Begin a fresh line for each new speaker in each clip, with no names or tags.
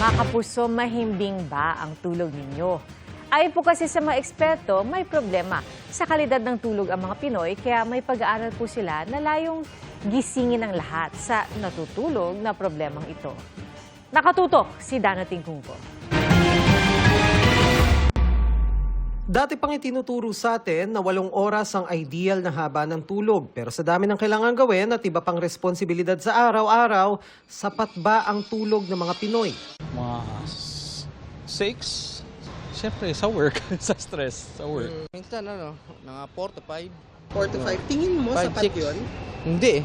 Mga kapuso, mahimbing ba ang tulog ninyo? Ayon po kasi sa mga eksperto, may problema sa kalidad ng tulog ang mga Pinoy kaya may pag-aaral po sila na layong gisingin ang lahat sa natutulog na problemang ito. Nakatutok si Dana Tingkungko.
Dati pang itinuturo sa atin na walong oras ang ideal na haba ng tulog. Pero sa dami ng kailangan gawin at iba pang responsibilidad sa araw-araw, sapat ba ang tulog ng mga Pinoy?
mga six. Siyempre, sa work, sa stress, sa work.
Minsan ano, mga 4 to 5.
4 to 5. Tingin mo
Five,
sapat
six.
yun?
Hindi eh.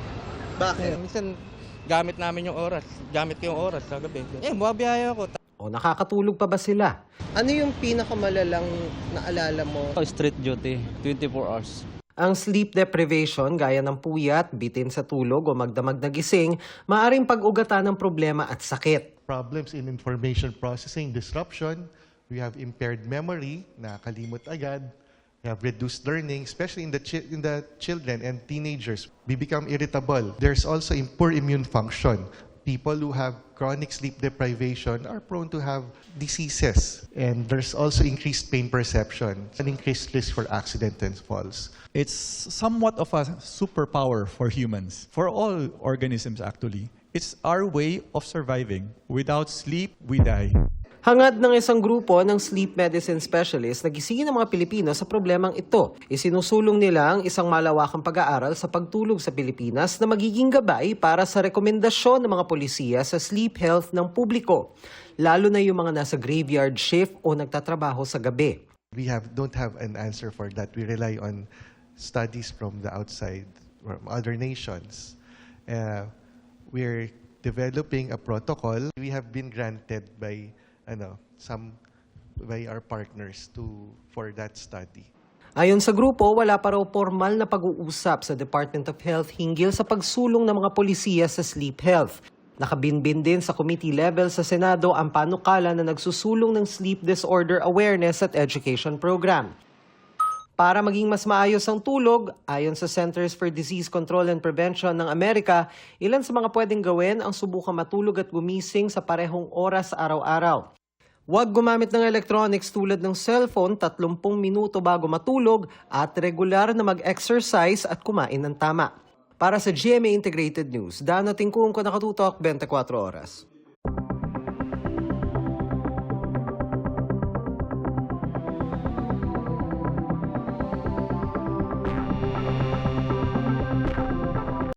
Bakit?
Minsan gamit namin yung oras. Gamit ko yung oras sa gabi. Eh, buwabiyaya ako.
O nakakatulog pa ba sila?
Ano yung pinakamalalang naalala mo?
Oh, street duty, 24 hours.
Ang sleep deprivation, gaya ng puyat, bitin sa tulog o magdamag na gising, maaring pag-ugatan ng problema at sakit.
problems in information processing disruption. We have impaired memory, nakalimot agad. We have reduced learning, especially in the, chi- in the children and teenagers. We become irritable. There's also poor immune function. People who have chronic sleep deprivation are prone to have diseases. And there's also increased pain perception, an increased risk for accident and falls.
It's somewhat of a superpower for humans, for all organisms actually. It's our way of surviving. Without sleep, we die.
Hangad ng isang grupo ng sleep medicine specialist na gisingin ng mga Pilipino sa problemang ito. Isinusulong nila ang isang malawakang pag-aaral sa pagtulog sa Pilipinas na magiging gabay para sa rekomendasyon ng mga polisiya sa sleep health ng publiko, lalo na yung mga nasa graveyard shift o nagtatrabaho sa gabi.
we have don't have an answer for that. We rely on studies from the outside, from other nations. Uh, we're developing a protocol. We have been granted by ano, some by our partners to for that study.
Ayon sa grupo, wala pa raw formal na pag-uusap sa Department of Health hinggil sa pagsulong ng mga polisiya sa sleep health. Nakabinbin din sa committee level sa Senado ang panukala na nagsusulong ng sleep disorder awareness at education program. Para maging mas maayos ang tulog, ayon sa Centers for Disease Control and Prevention ng Amerika, ilan sa mga pwedeng gawin ang subukang matulog at gumising sa parehong oras araw-araw. Huwag gumamit ng electronics tulad ng cellphone 30 minuto bago matulog at regular na mag-exercise at kumain ng tama. Para sa GMA Integrated News, Dano Tingkung ko nakatutok 24 oras.